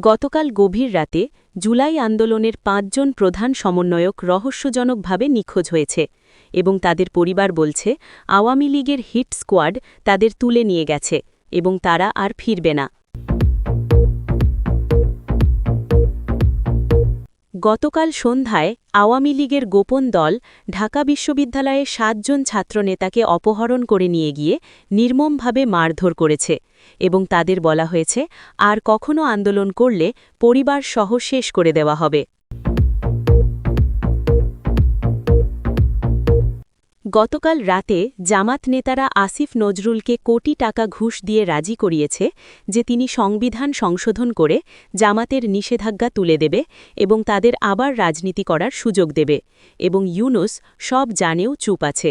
গতকাল গভীর রাতে জুলাই আন্দোলনের পাঁচজন প্রধান সমন্বয়ক রহস্যজনকভাবে নিখোঁজ হয়েছে এবং তাদের পরিবার বলছে, আওয়ামী লীগের হিট স্কোয়াড তাদের তুলে নিয়ে গেছে এবং তারা আর ফিরবে না। গতকাল সন্ধ্যায় আওয়ামী লীগের গোপন দল ঢাকা বিশ্ববিদ্যালয়ে সাতজন ছাত্রনেতাকে অপহরণ করে নিয়ে গিয়ে নির্মমভাবে মারধর করেছে এবং তাদের বলা হয়েছে, আর কখনও আন্দোলন করলে পরিবার সহ শেষ করে দেওয়া হবে। গতকাল রাতে জামাত নেতারা আসিফ নজরুলকে কোটি টাকা ঘুষ দিয়ে রাজি করিয়েছে যে তিনি সংবিধান সংশোধন করে জামাতের নিষেধাজ্ঞা তুলে দেবে এবং তাদের আবার রাজনীতি করার সুযোগ দেবে এবং ইউনুস সব জানেও চুপ আছে।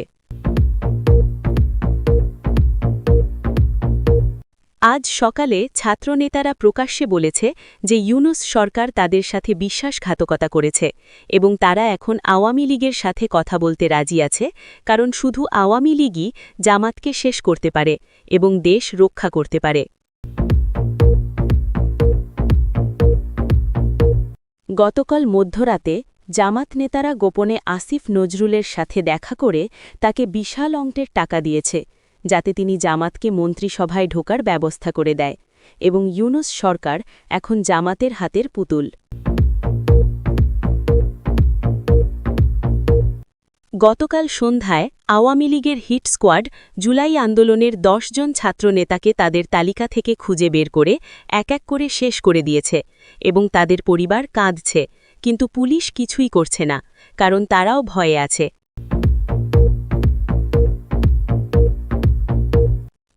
আজ সকালে ছাত্রনেতারা প্রকাশ্যে বলেছে যে ইউনুস সরকার তাদের সাথে বিশ্বাসঘাতকতা করেছে এবং তারা এখন আওয়ামী লীগের সাথে কথা বলতে রাজি আছে, কারণ শুধু আওয়ামী লীগই জামাতকে শেষ করতে পারে এবং দেশ রক্ষা করতে পারে। গতকাল মধ্যরাতে জামাত নেতারা গোপনে আসিফ নজরুলের সাথে দেখা করে তাকে বিশাল অঙ্কের টাকা দিয়েছে। যাতে তিনি জামাতকে মন্ত্রিসভায় ঢোকার ব্যবস্থা করে দেয় এবং ইউনুস সরকার এখন জামাতের হাতের পুতুল। গতকাল সন্ধ্যায় আওয়ামী লীগের হিট স্কোয়াড জুলাই আন্দোলনের জন ছাত্রনেতাকে তাদের তালিকা থেকে খুঁজে বের করে এক এক করে শেষ করে দিয়েছে এবং তাদের পরিবার কাঁদছে, কিন্তু পুলিশ কিছুই করছে না, কারণ তারাও ভয়ে আছে।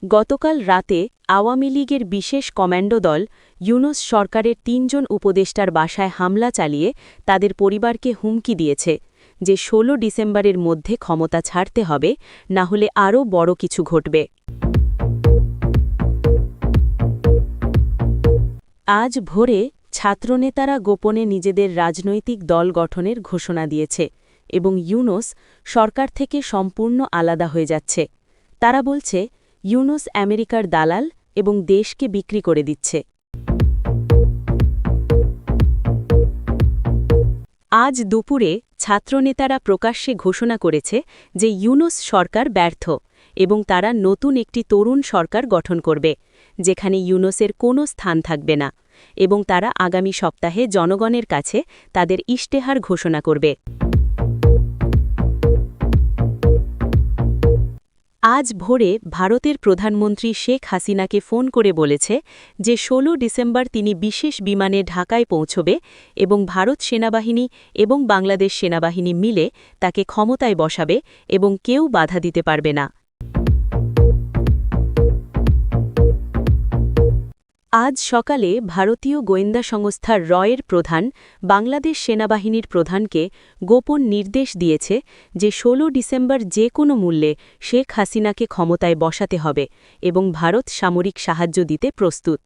গতকাল রাতে আওয়ামী লীগের বিশেষ কমান্ডো দল ইউনুস সরকারের তিনজন উপদেষ্টার বাসায় হামলা চালিয়ে তাদের পরিবারকে হুমকি দিয়েছে যে ১৬ ডিসেম্বরের মধ্যে ক্ষমতা ছাড়তে হবে, না হলে আরও বড় কিছু ঘটবে। আজ ভোরে ছাত্রনেতারা গোপনে নিজেদের রাজনৈতিক দল গঠনের ঘোষণা দিয়েছে এবং ইউনুস সরকার থেকে সম্পূর্ণ আলাদা হয়ে যাচ্ছে। তারা বলছে ইউনুস আমেরিকার দালাল এবং দেশকে বিক্রি করে দিচ্ছে। আজ দুপুরে ছাত্রনেতারা প্রকাশ্যে ঘোষণা করেছে যে ইউনুস সরকার ব্যর্থ এবং তারা নতুন একটি তরুণ সরকার গঠন করবে, যেখানে ইউনুসের কোনো স্থান থাকবে না এবং তারা আগামী সপ্তাহে জনগণের কাছে তাদের ইশতেহার ঘোষণা করবে। আজ ভোরে ভারতের প্রধানমন্ত্রী শেখ হাসিনাকে ফোন করে বলেছে যে ১৬ ডিসেম্বর তিনি বিশেষ বিমানে ঢাকায় পৌঁছবে এবং ভারত সেনাবাহিনী এবং বাংলাদেশ সেনাবাহিনী মিলে তাকে ক্ষমতায় বসাবে এবং কেউ বাধা দিতে পারবে না। আজ সকালে ভারতীয় গোয়েন্দা সংস্থার রয়ের প্রধান, বাংলাদেশ সেনাবাহিনীর প্রধানকে গোপন নির্দেশ দিয়েছে যে ১৬ ডিসেম্বর যে কোনো মূল্যে শেখ হাসিনাকে ক্ষমতায় বসাতে হবে এবং ভারত সামরিক সাহায্য দিতে প্রস্তুত।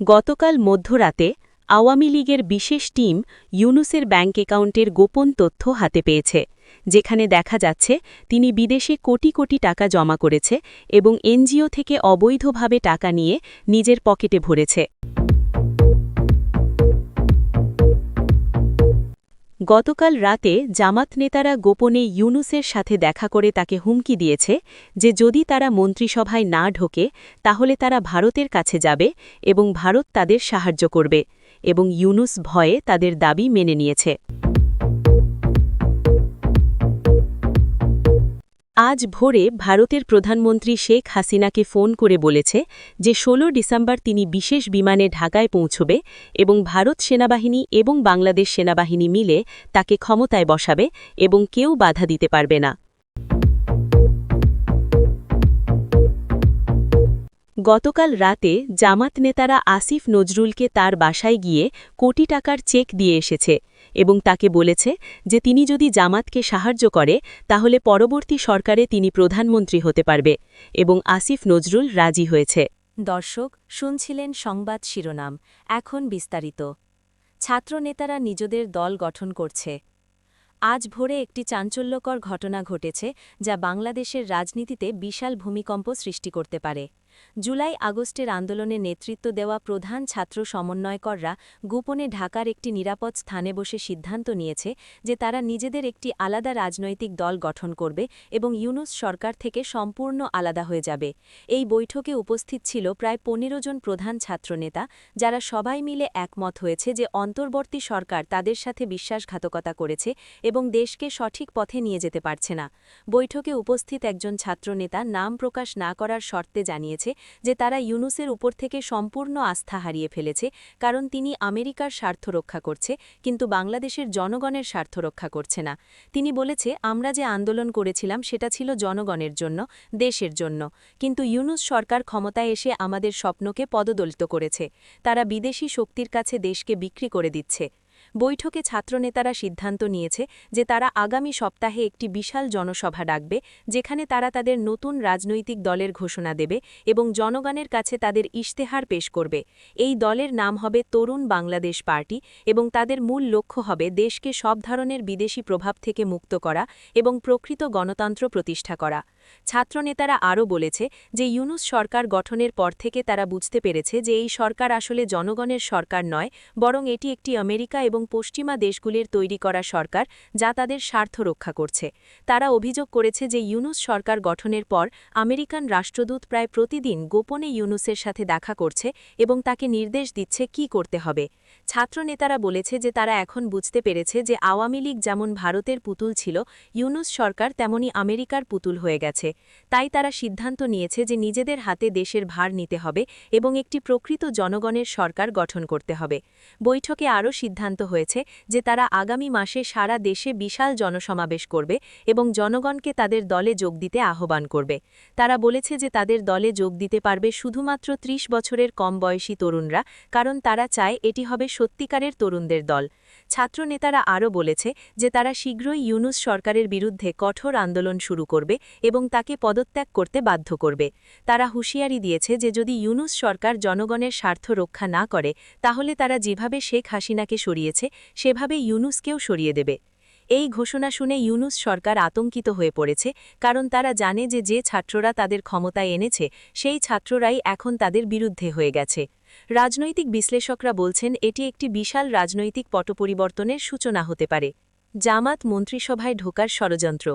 গতকাল মধ্যরাতে আওয়ামী লীগের বিশেষ টিম ইউনুসের ব্যাঙ্ক অ্যাকাউন্টের গোপন তথ্য হাতে পেয়েছে। যেখানে দেখা যাচ্ছে, তিনি বিদেশে কোটি কোটি টাকা জমা করেছে এবং এনজিও থেকে অবৈধভাবে টাকা নিয়ে নিজের পকেটে ভরেছে। গতকাল রাতে জামাত নেতারা গোপনে ইউনুসের সাথে দেখা করে তাকে হুমকি দিয়েছে যে যদি তারা মন্ত্রিসভায় না ঢোকে, তাহলে তারা ভারতের কাছে যাবে এবং ভারত তাদের সাহায্য করবে এবং ইউনুস ভয়ে তাদের দাবি মেনে নিয়েছে। আজ ভোরে ভারতের প্রধানমন্ত্রী শেখ হাসিনাকে ফোন করে বলেছে যে ১৬ ডিসেম্বর তিনি বিশেষ বিমানে ঢাকায় পৌঁছবে এবং ভারত সেনাবাহিনী এবং বাংলাদেশ সেনাবাহিনী মিলে তাকে ক্ষমতায় বসাবে এবং কেউ বাধা দিতে পারবে না। গতকাল রাতে জামাত নেতারা আসিফ নজরুলকে তার বাসায় গিয়ে কোটি টাকার চেক দিয়ে এসেছে। এবং তাকে বলেছে যে তিনি যদি জামাতকে সাহায্য করে, তাহলে পরবর্তী সরকারে তিনি প্রধানমন্ত্রী হতে পারবে এবং আসিফ নজরুল রাজি হয়েছে। দর্শক, শুনছিলেন সংবাদ শিরোনাম, এখন বিস্তারিত। ছাত্রনেতারা নিজেদের দল গঠন করছে। আজ ভোরে একটি চাঞ্চল্যকর ঘটনা ঘটেছে যা বাংলাদেশের রাজনীতিতে বিশাল ভূমিকম্প সৃষ্টি করতে পারে। জুলাই আগস্টের আন্দোলনে নেতৃত্ব দেওয়া প্রধান ছাত্র সমন্বয়কররা গোপনে ঢাকার একটি নিরাপদ স্থানে বসে সিদ্ধান্ত নিয়েছে যে তারা নিজেদের একটি আলাদা রাজনৈতিক দল গঠন করবে এবং ইউনুস সরকার থেকে সম্পূর্ণ আলাদা হয়ে যাবে। এই বৈঠকে উপস্থিত ছিল প্রায় পনেরো জন প্রধান ছাত্রনেতা, যারা সবাই মিলে একমত হয়েছে যে অন্তর্বর্তী সরকার তাদের সাথে বিশ্বাসঘাতকতা করেছে এবং দেশকে সঠিক পথে নিয়ে যেতে পারছে না। বৈঠকে উপস্থিত একজন ছাত্রনেতা নাম প্রকাশ না করার শর্তে জানিয়েছে যে তারা ইউনুসের উপর থেকে সম্পূর্ণ আস্থা হারিয়ে ফেলেছে, কারণ তিনি আমেরিকার স্বার্থ রক্ষা করছে, কিন্তু বাংলাদেশের জনগণের স্বার্থ রক্ষা করছে না। তিনি বলেছে, আমরা যে আন্দোলন করেছিলাম সেটা ছিল জনগণের জন্য, দেশের জন্য। কিন্তু ইউনুস সরকার ক্ষমতায় এসে আমাদের স্বপ্নকে পদদলিত করেছে। তারা বিদেশি শক্তির কাছে দেশকে বিক্রি করে দিচ্ছে। বৈঠকে ছাত্রনেতারা সিদ্ধান্ত নিয়েছে যে তারা আগামী সপ্তাহে একটি বিশাল জনসভা ডাকবে, যেখানে তারা তাদের নতুন রাজনৈতিক দলের ঘোষণা দেবে এবং জনগণের কাছে তাদের ইশতেহার পেশ করবে। এই দলের নাম হবে তরুণ বাংলাদেশ পার্টি এবং তাদের মূল লক্ষ্য হবে দেশকে সব ধরনের বিদেশি প্রভাব থেকে মুক্ত করা এবং প্রকৃত গণতন্ত্র প্রতিষ্ঠা করা। ছাত্রনেতারা আরও বলেছে যে ইউনুস সরকার গঠনের পর থেকে তারা বুঝতে পেরেছে যে এই সরকার আসলে জনগণের সরকার নয়, বরং এটি একটি আমেরিকা এবং পশ্চিমা দেশগুলির তৈরি করা সরকার যা তাদের স্বার্থ রক্ষা করছে। তারা অভিযোগ করেছে যে ইউনুস সরকার গঠনের পর আমেরিকান রাষ্ট্রদূত প্রায় প্রতিদিন গোপনে ইউনুসের সাথে দেখা করছে এবং তাকে নির্দেশ দিচ্ছে কি করতে হবে। ছাত্রনেতারা বলেছে যে তারা এখন বুঝতে পেরেছে যে আওয়ামী লীগ যেমন ভারতের পুতুল ছিল, ইউনুস সরকার তেমনি আমেরিকার পুতুল হয়ে গেছে। তাই তারা সিদ্ধান্ত নিয়েছে যে নিজেদের হাতে দেশের ভার নিতে হবে এবং একটি প্রকৃত জনগণের সরকার গঠন করতে হবে। বৈঠকে আরও সিদ্ধান্ত হয়েছে যে তারা আগামী মাসে সারা দেশে বিশাল জনসমাবেশ করবে এবং জনগণকে তাদের দলে যোগ দিতে আহ্বান করবে। তারা বলেছে যে তাদের দলে যোগ দিতে পারবে শুধুমাত্র ৩০ বছরের কম বয়সী তরুণরা, কারণ তারা চায় এটি হবে সত্যিকারের তরুণদের দল। ছাত্রনেতারা আরও বলেছে যে তারা শীঘ্রই ইউনুস সরকারের বিরুদ্ধে কঠোর আন্দোলন শুরু করবে এবং তাকে পদত্যাগ করতে বাধ্য করবে। তারা হুঁশিয়ারি দিয়েছে যে যদি ইউনুস সরকার জনগণের স্বার্থ রক্ষা না করে, তাহলে তারা যেভাবে শেখ হাসিনাকে সরিয়েছে, সেভাবে ইউনুসকেও সরিয়ে দেবে। এই ঘোষণা শুনে ইউনুস সরকার আতঙ্কিত হয়ে পড়েছে, কারণ তারা জানে যে যে ছাত্ররা তাদের ক্ষমতায় এনেছে, সেই ছাত্ররাই এখন তাদের বিরুদ্ধে হয়ে গেছে। রাজনৈতিক বিশ্লেষকরা বলছেন এটি একটি বিশাল রাজনৈতিক পটপরিবর্তনের সূচনা হতে পারে। জামাত মন্ত্রিসভায় ঢোকার ষড়যন্ত্র।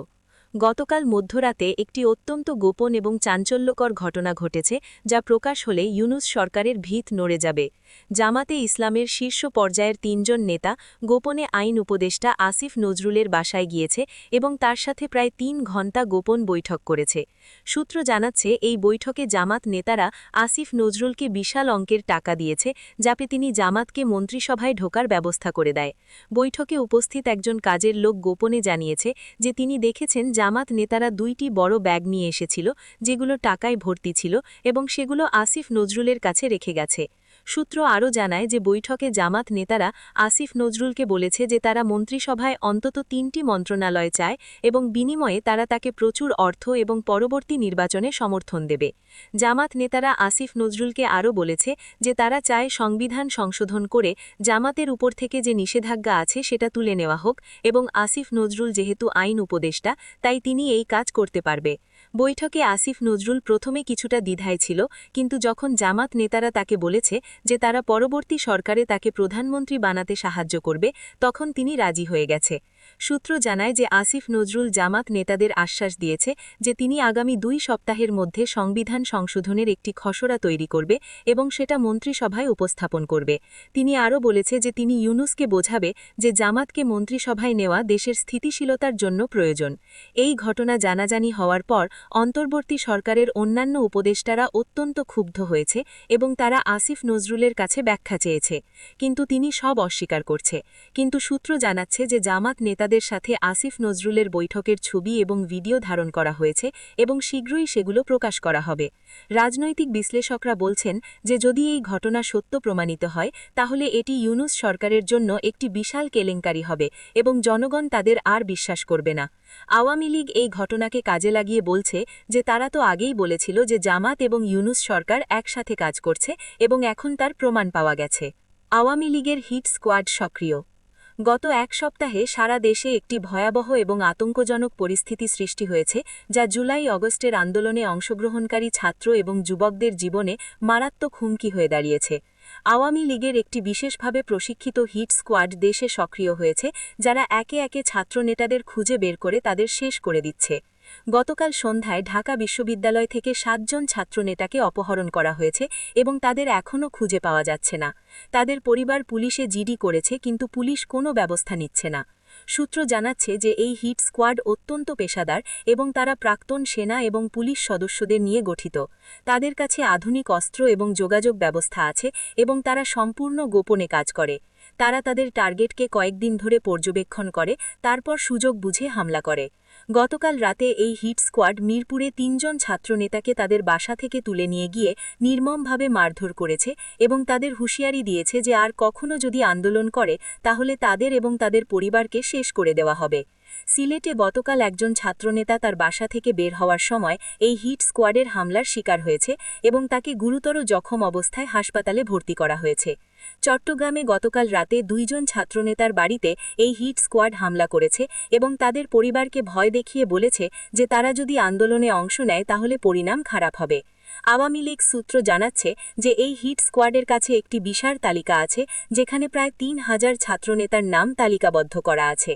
গতকাল মধ্যরাতে একটি অত্যন্ত গোপন এবং চাঞ্চল্যকর ঘটনা ঘটেছে, যা প্রকাশ হলে ইউনুস সরকারের ভিত নড়ে যাবে। জামাতে ইসলামের শীর্ষ পর্যায়ের তিনজন নেতা, গোপনে আইন উপদেষ্টা আসিফ নজরুলের বাসায় গিয়েছে এবং তার সাথে প্রায় তিন ঘণ্টা গোপন বৈঠক করেছে। সূত্র জানাচ্ছে, এই বৈঠকে জামাত নেতারা আসিফ নজরুলকে বিশাল অঙ্কের টাকা দিয়েছে, যাতে তিনি জামাতকে মন্ত্রিসভায় ঢোকার ব্যবস্থা করে দেয়। বৈঠকে উপস্থিত একজন কাজের লোক গোপনে জানিয়েছে যে তিনি দেখেছেন জামাত নেতারা দুইটি বড় ব্যাগ নিয়ে এসেছিল, যেগুলো টাকায় ভর্তি ছিল এবং সেগুলো আসিফ নজরুলের কাছে রেখে গেছে। সূত্র আরও জানায় যে বৈঠকে জামাত নেতারা আসিফ নজরুলকে বলেছে যে তারা মন্ত্রিসভায় অন্তত তিনটি মন্ত্রণালয় চায় এবং বিনিময়ে তারা তাকে প্রচুর অর্থ এবং পরবর্তী নির্বাচনে সমর্থন দেবে। জামাত নেতারা আসিফ নজরুলকে আরও বলেছে যে তারা চায় সংবিধান সংশোধন করে জামাতের উপর থেকে যে নিষেধাজ্ঞা আছে সেটা তুলে নেওয়া হোক এবং আসিফ নজরুল যেহেতু আইন উপদেষ্টা, তাই তিনি এই কাজ করতে পারবে। বৈঠকে আসিফ নজরুল প্রথমে কিছুটা দ্বিধায় ছিল, কিন্তু যখন জামাত নেতারা তাকে বলেছে যে তারা পরবর্তী সরকারে তাকে প্রধানমন্ত্রী বানাতে সাহায্য করবে, তখন তিনি রাজি হয়ে গেছে। সূত্র জানায় যে আসিফ নজরুল জামাত নেতাদের আশ্বাস দিয়েছে যে তিনি আগামী দুই সপ্তাহের মধ্যে সংবিধান সংশোধনের একটি খসড়া তৈরি করবে এবং সেটা মন্ত্রিসভায় উপস্থাপন করবে। তিনি আরও বলেছে যে তিনি ইউনুসকে বোঝাবে যে জামাতকে মন্ত্রিসভায় নেওয়া দেশের স্থিতিশীলতার জন্য প্রয়োজন। এই ঘটনা জানাজানি হওয়ার পর অন্তর্বর্তী সরকারের অন্যান্য উপদেষ্টারা অত্যন্ত ক্ষুব্ধ হয়েছে এবং তারা আসিফ নজরুলের কাছে ব্যাখ্যা চেয়েছে। কিন্তু তিনি সব অস্বীকার করছে। কিন্তু সূত্র জানাচ্ছে যে জামাত নেতাদের সাথে আসিফ নজরুলের বৈঠকের ছবি এবং ভিডিও ধারণ করা হয়েছে এবং শীঘ্রই সেগুলো প্রকাশ করা হবে। রাজনৈতিক বিশ্লেষকরা বলছেন যে যদি এই ঘটনা সত্য প্রমাণিত হয়, তাহলে এটি ইউনুস সরকারের জন্য একটি বিশাল কেলেঙ্কারি হবে এবং জনগণ তাদের আর বিশ্বাস করবে না। আওয়ামী লীগ এই ঘটনাকে কাজে লাগিয়ে বলছে যে তারা তো আগেই বলেছিল যে জামাত এবং ইউনুস সরকার একসাথে কাজ করছে এবং এখন তার প্রমাণ পাওয়া গেছে। আওয়ামী লীগের হিট স্কোয়াড সক্রিয়। গত এক সপ্তাহে সারা দেশে একটি ভয়াবহ এবং আতঙ্কজনক পরিস্থিতি সৃষ্টি হয়েছে, যা জুলাই অগস্টের আন্দোলনে অংশগ্রহণকারী ছাত্র এবং যুবকদের জীবনে মারাত্মক হুমকি হয়ে দাঁড়িয়েছে। আওয়ামী লীগের একটি বিশেষভাবে প্রশিক্ষিত হিট স্কোয়াড দেশে সক্রিয় হয়েছে, যারা একে একে ছাত্রনেতাদের খুঁজে বের করে তাদের শেষ করে দিচ্ছে। গতকাল সন্ধ্যায় ঢাকা বিশ্ববিদ্যালয় থেকে সাতজন ছাত্রনেতাকে অপহরণ করা হয়েছে এবং তাদের এখনও খুঁজে পাওয়া যাচ্ছে না। তাদের পরিবার পুলিশে জিডি করেছে কিন্তু পুলিশ কোনো ব্যবস্থা নিচ্ছে না। সূত্র জানাচ্ছে যে এই হিট স্কোয়াড অত্যন্ত পেশাদার এবং তারা প্রাক্তন সেনা এবং পুলিশ সদস্যদের নিয়ে গঠিত। তাদের কাছে আধুনিক অস্ত্র এবং যোগাযোগ ব্যবস্থা আছে এবং তারা সম্পূর্ণ গোপনে কাজ করে। তারা তাদের টার্গেটকে কয়েকদিন ধরে পর্যবেক্ষণ করে, তারপর সুযোগ বুঝে হামলা করে। গতকাল রাতে এই হিট স্কোয়াড মিরপুরে তিনজন ছাত্রনেতাকে তাদের বাসা থেকে তুলে নিয়ে গিয়ে নির্মমভাবে মারধর করেছে এবং তাদের হুঁশিয়ারি দিয়েছে যে আর কখনো যদি আন্দোলন করে, তাহলে তাদের এবং তাদের পরিবারকে শেষ করে দেওয়া হবে। সিলেটে গতকাল একজন ছাত্রনেতা তার বাসা থেকে বের হওয়ার সময় এই হিট স্কোয়াডের হামলার শিকার হয়েছে এবং তাকে গুরুতর জখম অবস্থায় হাসপাতালে ভর্তি করা হয়েছে। চট্টগ্রামে গতকাল রাতে দুইজন ছাত্রনেতার বাড়িতে এই হিট স্কোয়াড হামলা করেছে এবং তাদের পরিবারকে ভয় দেখিয়ে বলেছে যে তারা যদি আন্দোলনে অংশ নেয় তাহলে পরিণাম খারাপ হবে। আওয়ামী লীগ সূত্র জানাচ্ছে যে এই হিট স্কোয়াডের কাছে একটি বিশাল তালিকা আছে যেখানে প্রায় তিন হাজার ছাত্রনেতার নাম তালিকাবদ্ধ করা আছে।